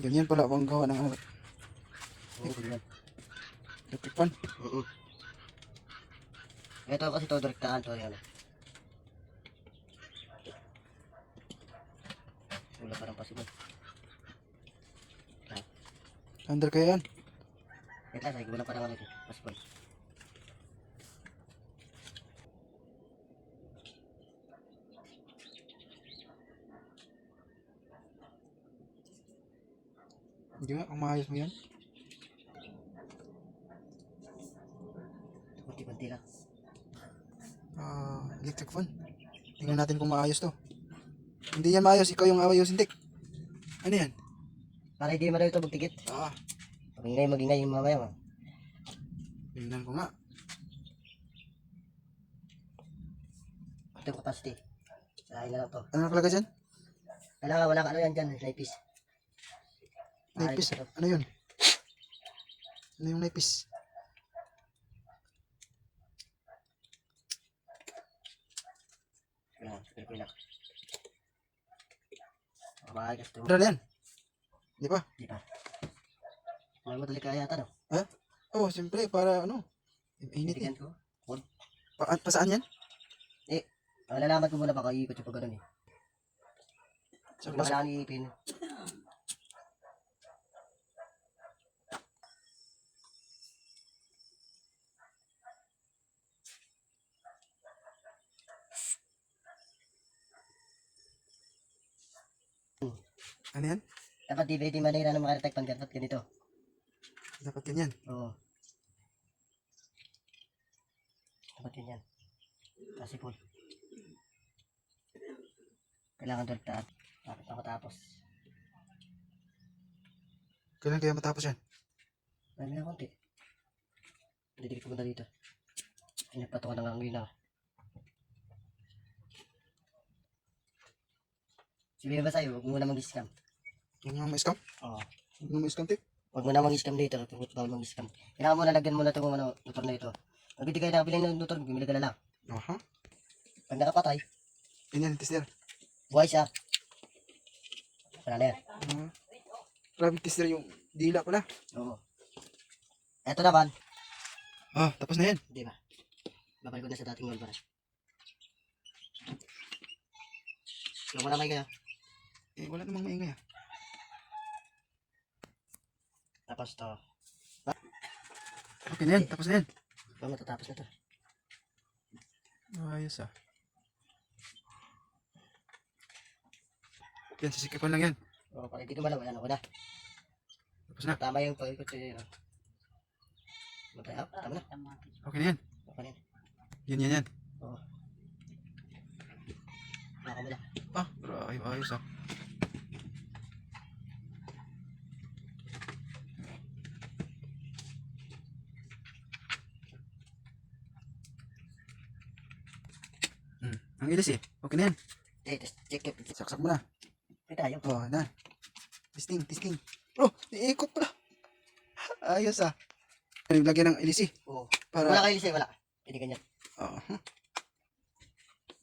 Ganyan pala ang gawa ng electric fan. Oo. Ito kasi to direktaan to yan. Wala parang possible. Under kaya yan. Ito sa wala parang ano ito. Possible. Hindi nga, kung maayos mo yan. Kunti-kunti lang. Ah, electric fan. Tingnan natin kung maayos to. Hindi yan maayos, ikaw yung ayos, hindi. Ano yan? Para hindi man ito magtikit. Ah, Magingay, magingay yung mamaya. Ma. tingnan ko nga. Ito yung capacity. Sahin na lang to. Ano nakalagay dyan? Kailangan wala ka ano yan dyan. Naipis. Naipis. Ano yun? Ano yung naipis? Ano na yan? Di ba? Di ba? May madali kaya yata no? Ha? Oh, siyempre, para ano? Init eh. Ko. Pa, pa saan yan? Malalaman ko muna baka iikot yung pag ganun eh. Sa Hindi pas- kailangan iipin. Ano yan? Dapat DVD manira ng mga retect pang dapat ganito. Dapat ganyan. Oo. Dapat yun yan. Kasi full. Kailangan doon taat. Dapat ako tapos. Kailan kaya matapos yan? Marami na konti. Didikit ko muna dito. Inagpato ko na nga ngayon na. Sabihin ba sa'yo, huwag mo na mag-scam. Yung mga ma-scam? Oo. Yung ma-scam tape? Huwag mo na mag-scam dito. Huwag bawal mag-scam. Kailangan mo na lagyan mo na itong ano, motor na ito. Pag hindi kayo nakabili ng motor, bumili ka na lang. Aha. Pag nakapatay, Ganyan, tester. buhay siya. Wala na yan. Ah. Grabe tester yung dila pala. Oo. Ito naman, Ah, tapos na yan. di ba? Babalik ko na sa dating para. Yung wala may kaya. Eh, wala namang maingay ah. Tapos to. Okay na yan, tapos na yan. Oh, matatapos na to. Ayos ah. Yan, sisikapan lang yan. O, pag hindi ko wala, wala na. Tapos na. Tama yung pag-ikot sa iyo. Matay, ah, tama na. Okay na yan. Okay na yan. Yan, yan, yan. Oo. Naka mo na. Ah, ayos ah. Ang ilis eh. Okay na yan. Eh, test, check it. Saksak mo na. May tayo. Oh, na. Testing, testing. Oh, iikot pala. Ayos ah. Lagyan ng ilis eh. Oo. Para... Wala kayo lisay, wala. Hindi ganyan. Oo.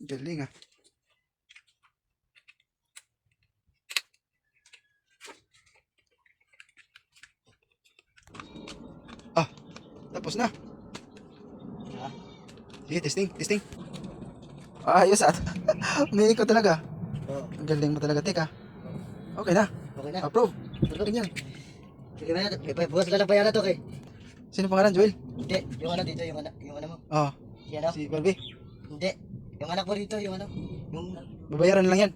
Galing ah. Ah, tapos na. Ah, Sige, testing, testing. Ayos ah. Umiikot talaga. Oo. Ang galing mo talaga, Teka. Okay na. Okay na. Approve. Tulog. Ganyan. Sige ba yan? May bukas lang ng bayaran to, kay. Sino pangalan, Joel? Hindi, yung ano dito, yung anak, yung ano mo. Oh, Yan ano? si Barbie. Hindi. Yung anak mo dito, yung ano. Yung Babayaran lang yan.